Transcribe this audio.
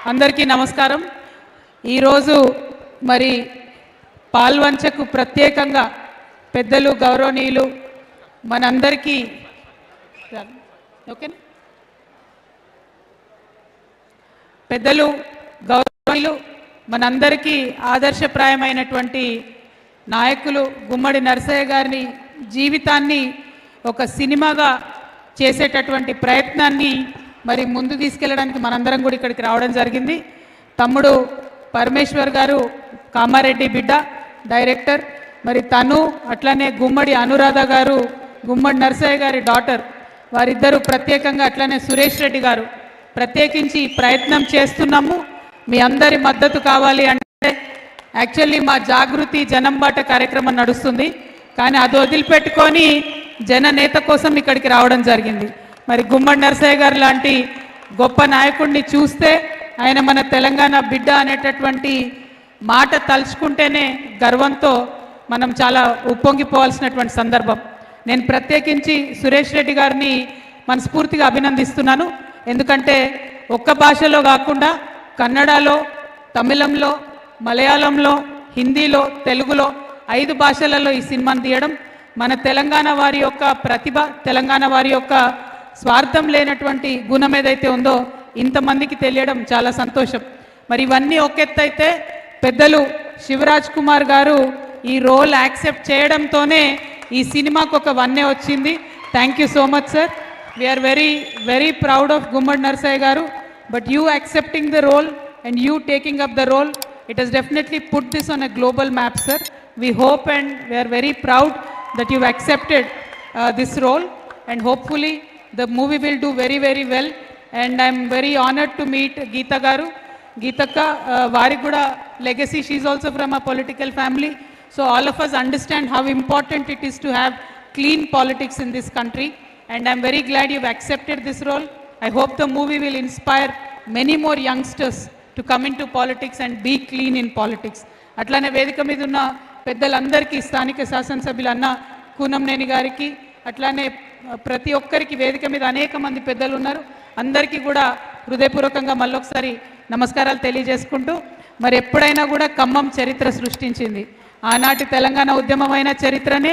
అందరికీ నమస్కారం. ఈరోజు మరి పాల్వంచకు ప్రత్యేకంగా పెద్దలు గౌరవనీయులు మనందరికీ ఓకేనా? పెద్దలు గౌరవనీయులు మనందరికీ ఆదర్శప్రాయమైనటువంటి నాయకులు గుమ్మడి నరసయ్య గారిని జీవితాన్ని ఒక సినిమాగా చేసేటటువంటి ప్రయత్నాన్ని మరి ముందు తీసుకెళ్ళడానికి మనందరం కూడా ఇక్కడికి రావడం జరిగింది. తమ్ముడు పరమేశ్వర్ గారు కామారెడ్డి బిడ్డ డైరెక్టర్. మరి తను అట్లనే గుమ్మడి అనురాధ గారు గుమ్మడి నర్సయ్య గారి డాటర్. వారిద్దరూ ప్రత్యేకంగా అట్లనే సురేష్ రెడ్డి గారు. ప్రత్యేకించి ప్రయత్నం చేస్తున్నాము. మీ అందరి మద్దతు కావాలి అంటే యాక్చువల్లీ మా జాగృతి జనం బాట కార్యక్రమం నడుస్తుంది. కానీ అది వదిలిపెట్టుకొని జన నేత కోసం ఇక్కడికి రావడం జరిగింది. మరి గుమ్మడి నరసయ్య గారు లాంటి గొప్ప నాయకుడిని చూస్తే ఆయన మన తెలంగాణ బిడ్డ అనేటటువంటి మాట తలుచుకుంటేనే గర్వంతో మనం చాలా ఉప్పొంగిపోవాల్సినటువంటి సందర్భం. నేను ప్రత్యేకించి సురేష్ రెడ్డి గారిని మనస్ఫూర్తిగా అభినందిస్తున్నాను. ఎందుకంటే ఒక్క భాషలో కాకుండా కన్నడలో తమిళంలో మలయాళంలో హిందీలో తెలుగులో ఐదు భాషలలో ఈ సినిమాను తీయడం మన తెలంగాణ వారి యొక్క ప్రతిభ తెలంగాణ వారి యొక్క స్వార్థం లేనటువంటి గుణం ఏదైతే ఉందో ఇంతమందికి తెలియడం చాలా సంతోషం. మరి ఇవన్నీ ఒకెత్తైతే పెద్దలు శివరాజ్ కుమార్ గారు ఈ రోల్ యాక్సెప్ట్ చేయడంతోనే ఈ సినిమాకు ఒక వన్నే వచ్చింది. Thank you so much sir we are very very proud of Gummadi Narasayya గారు. But you accepting the role and you taking up the role it has definitely put this on a global map sir we hope and we are very proud that you accepted this role and hopefully the movie will do very very well. And i'm very honored to meet geeta garu. గీతక్క వారికి కూడా legacy she also from a political family so all of us understand how important it is to have clean politics in this country and I'm very glad you accepted this role I hope the movie will inspire many more youngsters to come in to politics and be clean in politics అట్లానే వేదిక మీద ఉన్న పెద్దలందరికీ స్థానిక శాసనసభ్యులు అన్న కూనంనేని గారికి అట్లానే ప్రతి ఒక్కరికి వేదిక మీద అనేక మంది పెద్దలు ఉన్నారు. అందరికీ కూడా హృదయపూర్వకంగా మళ్ళొకసారి నమస్కారాలు తెలియజేసుకుంటూ మరి ఎప్పుడైనా కూడా ఖమ్మం చరిత్ర సృష్టించింది. ఆనాటి తెలంగాణ ఉద్యమమైన చరిత్రనే